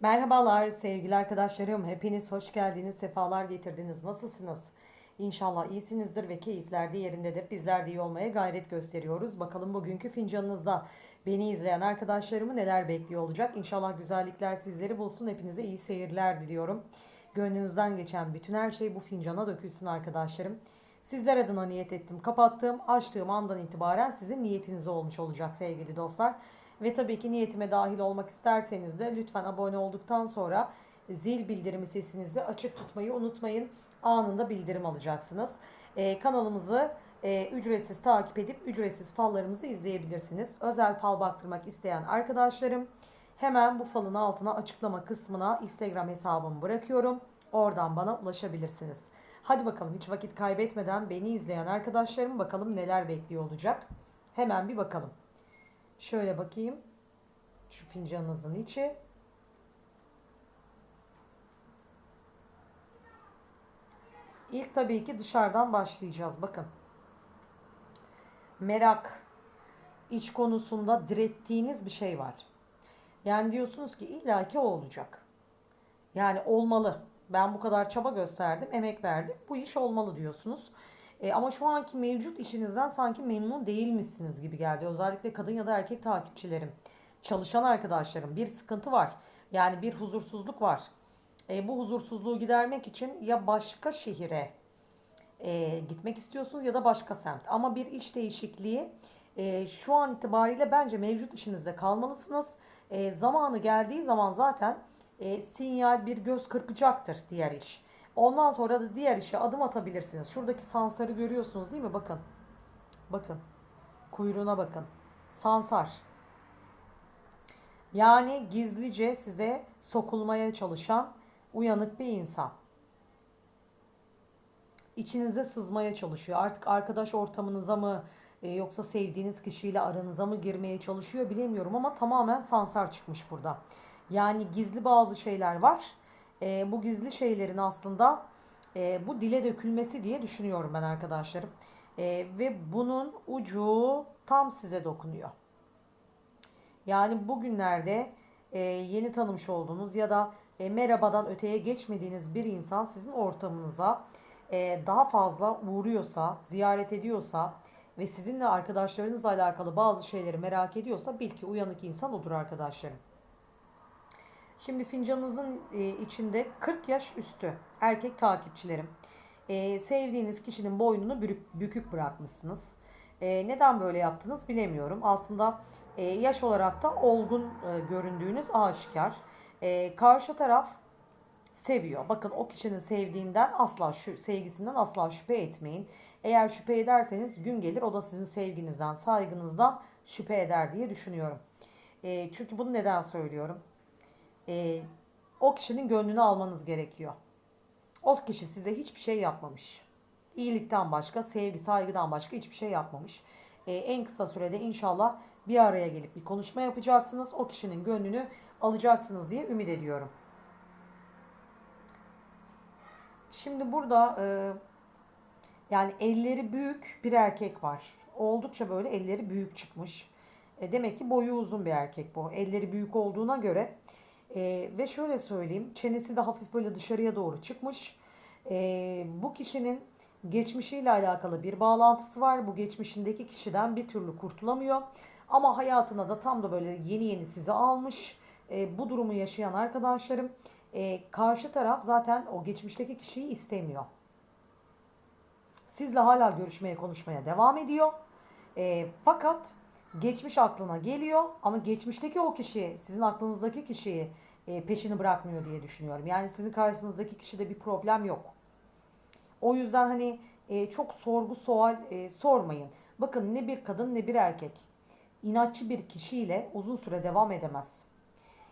Merhabalar sevgili arkadaşlarım. Hepiniz hoş geldiniz, sefalar getirdiniz. Nasılsınız? İnşallah iyisinizdir ve keyifler de yerindedir. Bizler de iyi olmaya gayret gösteriyoruz. Bakalım bugünkü fincanınızda beni izleyen arkadaşlarımı neler bekliyor olacak. İnşallah güzellikler sizleri bulsun. Hepinize iyi seyirler diliyorum. Gönlünüzden geçen bütün her şey bu fincana dökülsün arkadaşlarım. Sizler adına niyet ettim. Kapattığım, açtığım andan itibaren sizin niyetiniz olmuş olacak sevgili dostlar. Ve tabii ki niyetime dahil olmak isterseniz de lütfen abone olduktan sonra zil bildirimi sesinizi açık tutmayı unutmayın. Anında bildirim alacaksınız. Ee, kanalımızı e, ücretsiz takip edip ücretsiz fallarımızı izleyebilirsiniz. Özel fal baktırmak isteyen arkadaşlarım hemen bu falın altına açıklama kısmına Instagram hesabımı bırakıyorum. Oradan bana ulaşabilirsiniz. Hadi bakalım hiç vakit kaybetmeden beni izleyen arkadaşlarım bakalım neler bekliyor olacak. Hemen bir bakalım. Şöyle bakayım. Şu fincanınızın içi. İlk tabii ki dışarıdan başlayacağız. Bakın. Merak, iç konusunda direttiğiniz bir şey var. Yani diyorsunuz ki illaki o olacak. Yani olmalı. Ben bu kadar çaba gösterdim, emek verdim. Bu iş olmalı diyorsunuz. E, ama şu anki mevcut işinizden sanki memnun değilmişsiniz gibi geldi. Özellikle kadın ya da erkek takipçilerim, çalışan arkadaşlarım bir sıkıntı var. Yani bir huzursuzluk var. E, bu huzursuzluğu gidermek için ya başka şehire e, gitmek istiyorsunuz ya da başka semt. Ama bir iş değişikliği e, şu an itibariyle bence mevcut işinizde kalmalısınız. E, zamanı geldiği zaman zaten e, sinyal bir göz kırpacaktır diğer iş. Ondan sonra da diğer işe adım atabilirsiniz. Şuradaki sansarı görüyorsunuz değil mi? Bakın. Bakın. Kuyruğuna bakın. Sansar. Yani gizlice size sokulmaya çalışan uyanık bir insan. İçinize sızmaya çalışıyor. Artık arkadaş ortamınıza mı e, yoksa sevdiğiniz kişiyle aranıza mı girmeye çalışıyor bilemiyorum ama tamamen sansar çıkmış burada. Yani gizli bazı şeyler var. E, bu gizli şeylerin aslında e, bu dile dökülmesi diye düşünüyorum ben arkadaşlarım. E, ve bunun ucu tam size dokunuyor. Yani bugünlerde e, yeni tanımış olduğunuz ya da e, merhabadan öteye geçmediğiniz bir insan sizin ortamınıza e, daha fazla uğruyorsa, ziyaret ediyorsa ve sizinle arkadaşlarınızla alakalı bazı şeyleri merak ediyorsa bil ki uyanık insan odur arkadaşlarım. Şimdi fincanınızın e, içinde 40 yaş üstü erkek takipçilerim. E, sevdiğiniz kişinin boynunu bükük bırakmışsınız. E, neden böyle yaptınız bilemiyorum. Aslında yaş olarak da olgun göründüğünüz aşikar. Karşı taraf seviyor. Bakın o kişinin sevdiğinden asla şu sevgisinden asla şüphe etmeyin. Eğer şüphe ederseniz gün gelir o da sizin sevginizden, saygınızdan şüphe eder diye düşünüyorum. E, çünkü bunu neden söylüyorum? E, o kişinin gönlünü almanız gerekiyor. O kişi size hiçbir şey yapmamış. İyilikten başka, sevgi, saygıdan başka hiçbir şey yapmamış. E, en kısa sürede inşallah bir araya gelip bir konuşma yapacaksınız. O kişinin gönlünü alacaksınız diye ümit ediyorum. Şimdi burada e, yani elleri büyük bir erkek var. Oldukça böyle elleri büyük çıkmış. E, demek ki boyu uzun bir erkek bu. Elleri büyük olduğuna göre e, ve şöyle söyleyeyim çenesi de hafif böyle dışarıya doğru çıkmış. E, bu kişinin geçmişiyle alakalı bir bağlantısı var. Bu geçmişindeki kişiden bir türlü kurtulamıyor. Ama hayatına da tam da böyle yeni yeni sizi almış. E, bu durumu yaşayan arkadaşlarım e, karşı taraf zaten o geçmişteki kişiyi istemiyor. Sizle hala görüşmeye konuşmaya devam ediyor. E, fakat geçmiş aklına geliyor ama geçmişteki o kişi sizin aklınızdaki kişiyi e, peşini bırakmıyor diye düşünüyorum. Yani sizin karşınızdaki kişide bir problem yok. O yüzden hani e, çok sorgu sual e, sormayın. Bakın ne bir kadın ne bir erkek inatçı bir kişiyle uzun süre devam edemez.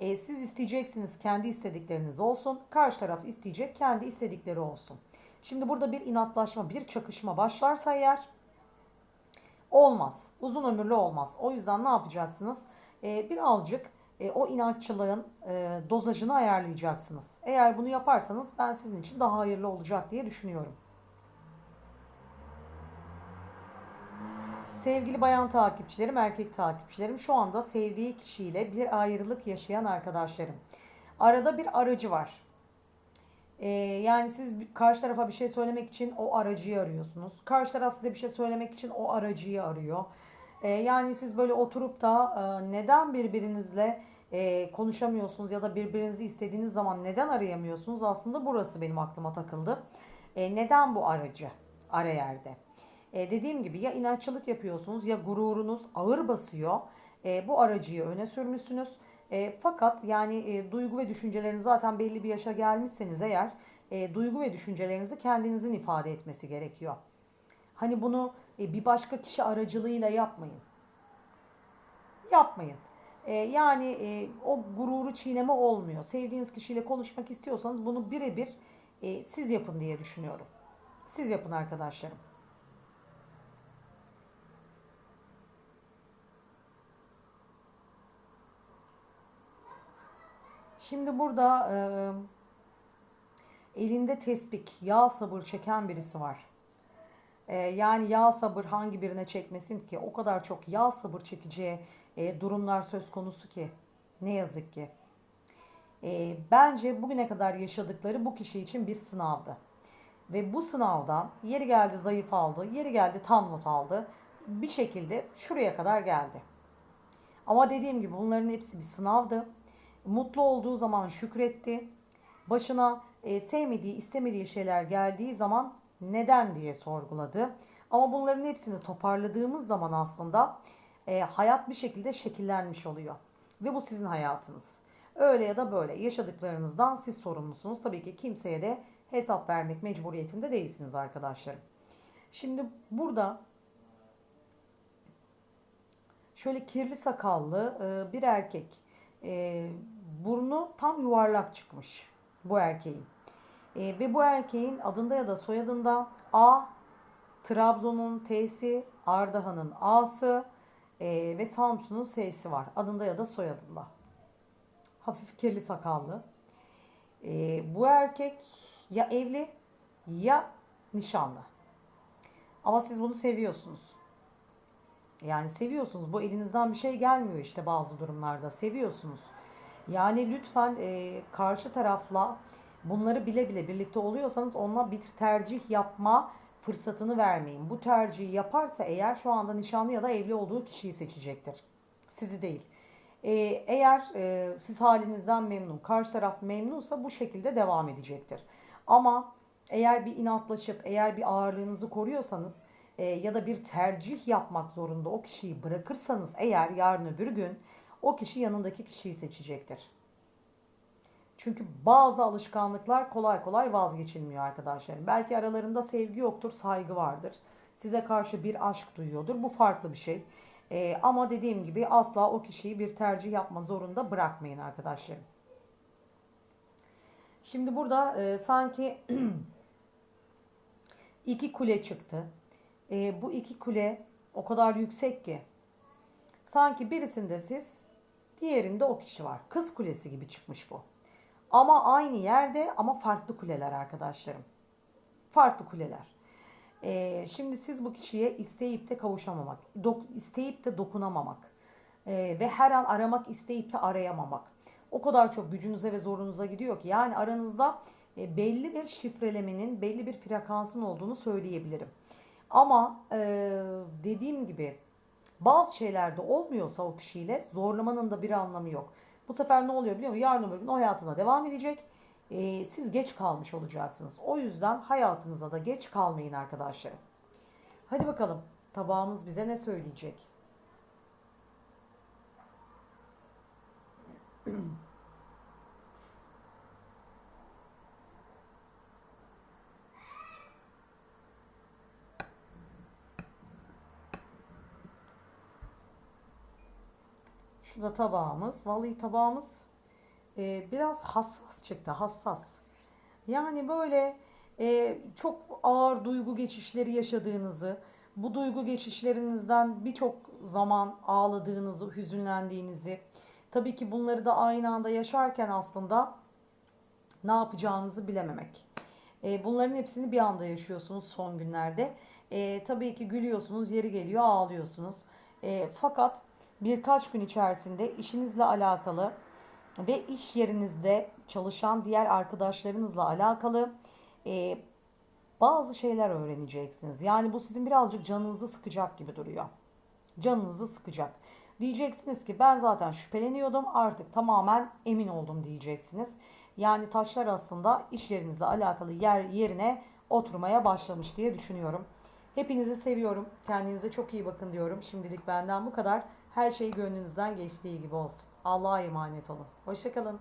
E, siz isteyeceksiniz kendi istedikleriniz olsun. Karşı taraf isteyecek kendi istedikleri olsun. Şimdi burada bir inatlaşma, bir çakışma başlarsa eğer Olmaz. Uzun ömürlü olmaz. O yüzden ne yapacaksınız? Ee, birazcık e, o inatçılığın e, dozajını ayarlayacaksınız. Eğer bunu yaparsanız ben sizin için daha hayırlı olacak diye düşünüyorum. Sevgili bayan takipçilerim, erkek takipçilerim şu anda sevdiği kişiyle bir ayrılık yaşayan arkadaşlarım. Arada bir aracı var. Ee, yani siz karşı tarafa bir şey söylemek için o aracıyı arıyorsunuz. Karşı taraf size bir şey söylemek için o aracıyı arıyor. Ee, yani siz böyle oturup da e, neden birbirinizle e, konuşamıyorsunuz ya da birbirinizi istediğiniz zaman neden arayamıyorsunuz? Aslında burası benim aklıma takıldı. E, neden bu aracı ara yerde? E, dediğim gibi ya inatçılık yapıyorsunuz ya gururunuz ağır basıyor. E, bu aracıyı öne sürmüşsünüz. E, fakat yani e, duygu ve düşünceleriniz zaten belli bir yaşa gelmişseniz eğer e, duygu ve düşüncelerinizi kendinizin ifade etmesi gerekiyor. Hani bunu e, bir başka kişi aracılığıyla yapmayın. Yapmayın. E, yani e, o gururu çiğneme olmuyor. Sevdiğiniz kişiyle konuşmak istiyorsanız bunu birebir e, siz yapın diye düşünüyorum. Siz yapın arkadaşlarım. Şimdi burada e, elinde tespih, yağ sabır çeken birisi var. E, yani yağ sabır hangi birine çekmesin ki? O kadar çok yağ sabır çekeceği e, durumlar söz konusu ki. Ne yazık ki. E, bence bugüne kadar yaşadıkları bu kişi için bir sınavdı. Ve bu sınavdan yeri geldi zayıf aldı, yeri geldi tam not aldı. Bir şekilde şuraya kadar geldi. Ama dediğim gibi bunların hepsi bir sınavdı. Mutlu olduğu zaman şükretti. Başına e, sevmediği, istemediği şeyler geldiği zaman neden diye sorguladı. Ama bunların hepsini toparladığımız zaman aslında e, hayat bir şekilde şekillenmiş oluyor. Ve bu sizin hayatınız. Öyle ya da böyle yaşadıklarınızdan siz sorumlusunuz. Tabii ki kimseye de hesap vermek mecburiyetinde değilsiniz arkadaşlarım. Şimdi burada şöyle kirli sakallı e, bir erkek. E, burnu tam yuvarlak çıkmış bu erkeğin. E, ve bu erkeğin adında ya da soyadında A, Trabzon'un T'si, Ardahan'ın A'sı e, ve Samsun'un S'si var. Adında ya da soyadında. Hafif kirli sakallı. E, bu erkek ya evli ya nişanlı. Ama siz bunu seviyorsunuz. Yani seviyorsunuz. Bu elinizden bir şey gelmiyor işte bazı durumlarda. Seviyorsunuz. Yani lütfen e, karşı tarafla bunları bile bile birlikte oluyorsanız onunla bir tercih yapma fırsatını vermeyin. Bu tercihi yaparsa eğer şu anda nişanlı ya da evli olduğu kişiyi seçecektir. Sizi değil. E, eğer e, siz halinizden memnun, karşı taraf memnunsa bu şekilde devam edecektir. Ama eğer bir inatlaşıp, eğer bir ağırlığınızı koruyorsanız e, ya da bir tercih yapmak zorunda o kişiyi bırakırsanız eğer yarın öbür gün o kişi yanındaki kişiyi seçecektir. Çünkü bazı alışkanlıklar kolay kolay vazgeçilmiyor arkadaşlarım. Belki aralarında sevgi yoktur, saygı vardır. Size karşı bir aşk duyuyordur. Bu farklı bir şey. E, ama dediğim gibi asla o kişiyi bir tercih yapma zorunda bırakmayın arkadaşlarım. Şimdi burada e, sanki iki kule çıktı. E, bu iki kule o kadar yüksek ki sanki birisinde siz diğerinde o kişi var. Kız kulesi gibi çıkmış bu. Ama aynı yerde ama farklı kuleler arkadaşlarım. Farklı kuleler. E, şimdi siz bu kişiye isteyip de kavuşamamak, dok, isteyip de dokunamamak e, ve her an aramak isteyip de arayamamak. O kadar çok gücünüze ve zorunuza gidiyor ki yani aranızda e, belli bir şifrelemenin, belli bir frekansın olduğunu söyleyebilirim. Ama e, dediğim gibi bazı şeylerde olmuyorsa o kişiyle zorlamanın da bir anlamı yok. Bu sefer ne oluyor biliyor musun? Yarın öbür gün o hayatına devam edecek. E, siz geç kalmış olacaksınız. O yüzden hayatınıza da geç kalmayın arkadaşlarım. Hadi bakalım tabağımız bize ne söyleyecek? Şu da tabağımız. Vallahi tabağımız e, biraz hassas çıktı. Hassas. Yani böyle e, çok ağır duygu geçişleri yaşadığınızı, bu duygu geçişlerinizden birçok zaman ağladığınızı, hüzünlendiğinizi, tabii ki bunları da aynı anda yaşarken aslında ne yapacağınızı bilememek. E, bunların hepsini bir anda yaşıyorsunuz son günlerde. E, tabii ki gülüyorsunuz, yeri geliyor ağlıyorsunuz. E, fakat birkaç gün içerisinde işinizle alakalı ve iş yerinizde çalışan diğer arkadaşlarınızla alakalı e, bazı şeyler öğreneceksiniz. Yani bu sizin birazcık canınızı sıkacak gibi duruyor. Canınızı sıkacak. Diyeceksiniz ki ben zaten şüpheleniyordum artık tamamen emin oldum diyeceksiniz. Yani taşlar aslında iş yerinizle alakalı yer yerine oturmaya başlamış diye düşünüyorum. Hepinizi seviyorum. Kendinize çok iyi bakın diyorum. Şimdilik benden bu kadar. Her şey gönlünüzden geçtiği gibi olsun. Allah'a emanet olun. Hoşçakalın.